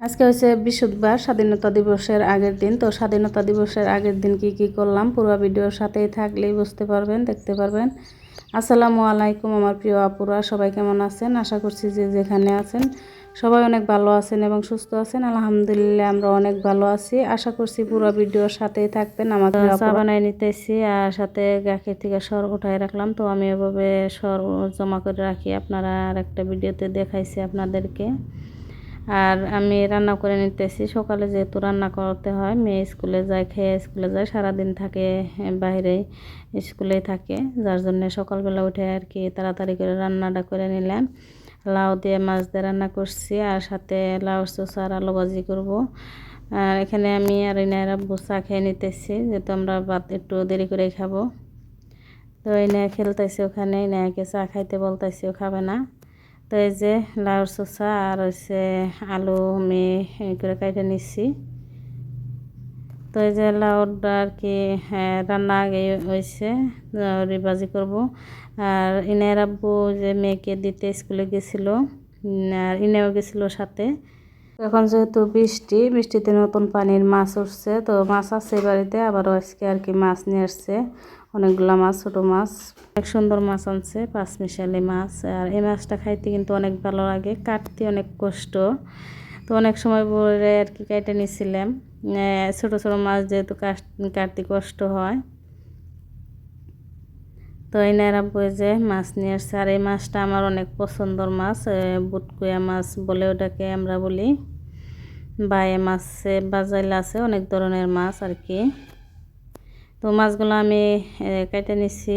আজকে হচ্ছে বৃহস্পতিবার স্বাধীনতা দিবসের আগের দিন। তো স্বাধীনতা দিবসের আগের দিন কি কি করলাম পুরো ভিডিওর সাথেই থাকলেই বুঝতে পারবেন দেখতে পারবেন। আসসালামু আলাইকুম আমার প্রিয় আপুরা সবাই কেমন আছেন? আশা করছি যে যেখানে আছেন সবাই অনেক ভালো আছেন এবং সুস্থ আছেন। আলহামদুলিল্লাহ আমরা অনেক ভালো আছি। আশা করছি পুরো ভিডিওর সাথেই থাকবেন আমাদের চা বানাই নিতেছি আর সাথে গাখির থেকে সর উঠাই রাখলাম। তো আমি এভাবে সর জমা করে রাখি। আপনারা আর একটা ভিডিওতে দেখাইছি আপনাদেরকে। আর আমি রান্না করে নিতেছি। সকালে যেহেতু রান্না করতে হয়, মেয়ে স্কুলে যায়, খেয়ে স্কুলে যায়, সারাদিন থাকে বাইরে স্কুলেই থাকে। যার জন্য সকালবেলা উঠে আর কি তাড়াতাড়ি করে রান্নাটা করে নিলাম। লাউ দিয়ে মাছ দিয়ে রান্না করছি আর সাথে লাউ চোষা আর আলু ভাজি করব। আর এখানে আমি আর এনারা চা খেয়ে নিতেছি, যেহেতু আমরা ভাত একটু দেরি করে খাব। তো এনে খেলতেছি ওখানে এনাকে চা খাইতে বলতেছি, ও খাবে না। তো এই যে লাউর শসা আর হচ্ছে আলু আমি করে কাটে নিচ্ছি তো এই যে লাউটা আর কি হ্যাঁ, রান্না আগে হয়েছে রিবাজি করব। আর ইনের আব্বু যে মেয়েকে দিতে স্কুলে গেছিল আর ইনেও গেছিল সাথে। এখন যেহেতু বৃষ্টি, বৃষ্টিতে নতুন পানির মাছ উঠছে, তো মাছ আছে বাড়িতে, আবারও আজকে আর কি মাছ নিয়ে আসছে। অনেকগুলো মাছ, ছোটো মাছ। অনেক সুন্দর মাছ আনছে পাঁচ মিশালি মাছ। আর এই মাছটা খাইতে কিন্তু অনেক ভালো লাগে, কাটতে অনেক কষ্ট। তো অনেক সময় পরে আর কি কেটে নিয়েছিলাম ছোটো ছোটো মাছ যেহেতু কাটতে কষ্ট হয়। তো এই বই যে মাছ নিয়ে আসছে। আর এই মাছটা আমার অনেক পছন্দর মাছ বুটকুয়া মাছ বলে ওটাকে আমরা বলি। বা এ মাছে, বাজাইল আছে, অনেক ধরনের মাছ আর কি তো মাছগুলো আমি কেটে নিছি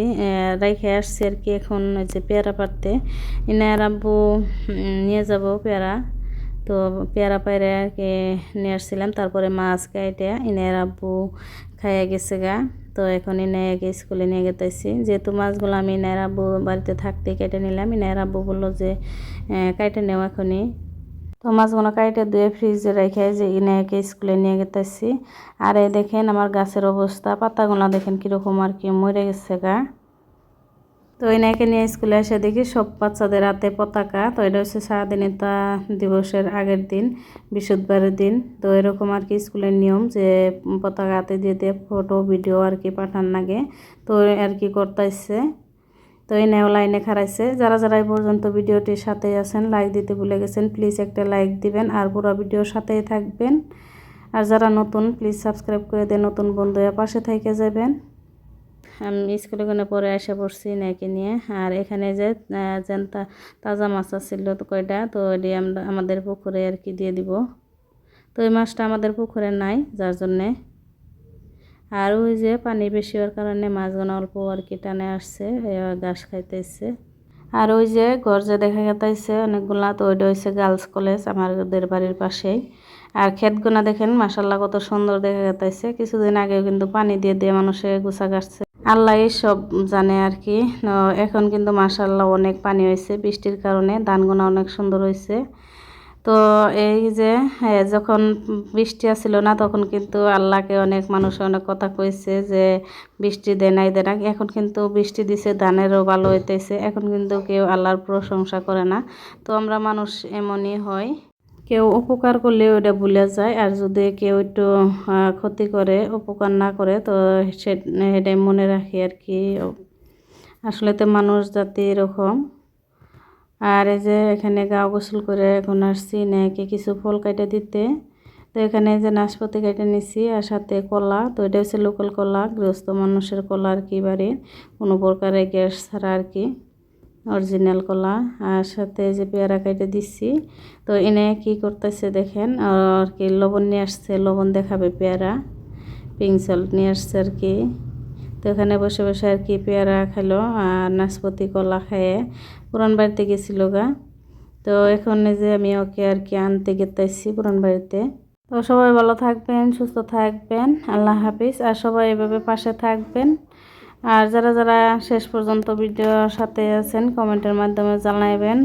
রেখে আসছি আর কি এখন যে পেয়ারা পাড়তে। ইনার আব্বু নিয়ে যাব পেয়ারা। তো পেয়ারা পাইরে আর কি নিয়ে আসছিলাম, তারপরে মাছ কেটে ইনার আব্বু খাইয়া গেছে গা। তো এখন ইনায়াকে স্কুলে নিয়ে গেতেছি। যেহেতু মাছগুলো আমি ইনার আব্বু বাড়িতে থাকতে কেটে নিলাম ইনার আব্বু বলল যে কেটে নেও এখনই। তো মাছগুলো কাইটে ধুয়ে ফ্রিজে রেখে যে ইনাকে স্কুলে নিয়ে গেতেছি। আর এই দেখেন আমার গাছের অবস্থা, পাতাগুলো দেখেন কীরকম আর কি, মরে গেছে গা। তো ইনাকে নিয়ে স্কুলে এসে দেখি সব বাচ্চাদের হাতে পতাকা, তো এটা হচ্ছে স্বাধীনতা দিবসের আগের দিন, বৃহস্পতিবারের দিন। তো এরকম আর কি স্কুলের নিয়ম যে পতাকা হাতে দিয়ে দিয়ে ফটো, ভিডিও আর কি পাঠান লাগে। তো আর কি করতেছে। তো এই নেও লাইনে খারাইছে যারা যারা এই পর্যন্ত ভিডিওটির সাথে আছেন লাইক দিতে ভুলে গেছেন প্লিজ একটা লাইক দিবেন আর পুরো ভিডিওর সাথেই থাকবেন। আর যারা নতুন প্লিজ সাবস্ক্রাইব করে দিয়ে নতুন বন্ধু পাশে থেকে যাবেন। আমি স্কুলে কোনো পরে এসে পড়ছি নাকি নিয়ে। আর এখানে যে যেনতা তাজা মাছ আসছিল তো কয়টা, তো এটি আমরা, আমাদের পুকুরে আর কি দিয়ে দিব। তো এই মাছটা আমাদের পুকুরে নাই, যার জন্যে আর ওই যে পানি বেশি হওয়ার কারণে মাছগুলো অল্প আর কি টানে আসছে ঘাস খাইতেছে। আর ওই যে ঘর যে দেখা গেতাইছে, অনেকগুলা তো ওইটা হয়েছে গার্লস কলেজ, আমাদের বাড়ির পাশেই। আর ক্ষেতগুনা দেখেন মাসাল্লাহ কত সুন্দর দেখা গেতাইছে। কিছুদিন আগেও কিন্তু পানি দিয়ে দিয়ে মানুষে গুছা কাটছে আল্লাহ সব জানে আর কি। এখন কিন্তু মাসাল্লাহ অনেক পানি হয়েছে বৃষ্টির কারণে ধানগুনা অনেক সুন্দর হয়েছে তো এই যে যখন বৃষ্টি আসছিল না, তখন কিন্তু আল্লাহকে অনেক মানুষ অনেক কথা কইছে যে, বৃষ্টি দেয় নাই দেয় এখন কিন্তু বৃষ্টি দিছে, ধানেরও ভালো হইতেছে। এখন কিন্তু কেউ আল্লাহর প্রশংসা করে না। তো আমরা মানুষ এমনই হয়। কেউ উপকার করলে ওটা ভুলে যায়। আর যদি কেউ একটু ক্ষতি করে, উপকার না করে, তো সেটাই মনে রাখি আর কি। আসলে তো মানুষ জাতি এরকম। আর এই যে এখানে গা গোসল করে এখন আসছি নাকি কিছু ফল কেটে দিতে। তো এখানে যে নাশপাতি কেটে নিছি আর সাথে কলা। তো এটা হচ্ছে লোকাল কলা, গৃহস্থ মানুষের কলা আর কি বাড়ি। কোনো প্রকারে গ্যাস ছাড়া আর কি। অরিজিনাল কলা। আর সাথে যে পেয়ারা কেটে দিচ্ছি তো এনে কি করতেছে দেখেন, আর কি লবণ নিয়ে আসছে, লবণ দেখাবে পেয়ারা। পিঙ্ক সল্ট নিয়ে আসছে আর কি। তো এখানে বসে বসে আর কি পেয়ারা খাইলো আর নাশপাতি কলা খেয়ে পুরান বাড়িতে গেছিল গা। তো এখন যে আমি ওকে আর কি আনতে গেতাইছি পুরান বাড়িতে। তো সবাই ভালো থাকবেন, সুস্থ থাকবেন, আল্লাহ হাফিজ। আর সবাই এভাবে পাশে থাকবেন। আর যারা যারা শেষ পর্যন্ত ভিডিওর সাথে আছেন, কমেন্টের মাধ্যমে জানাইবেন।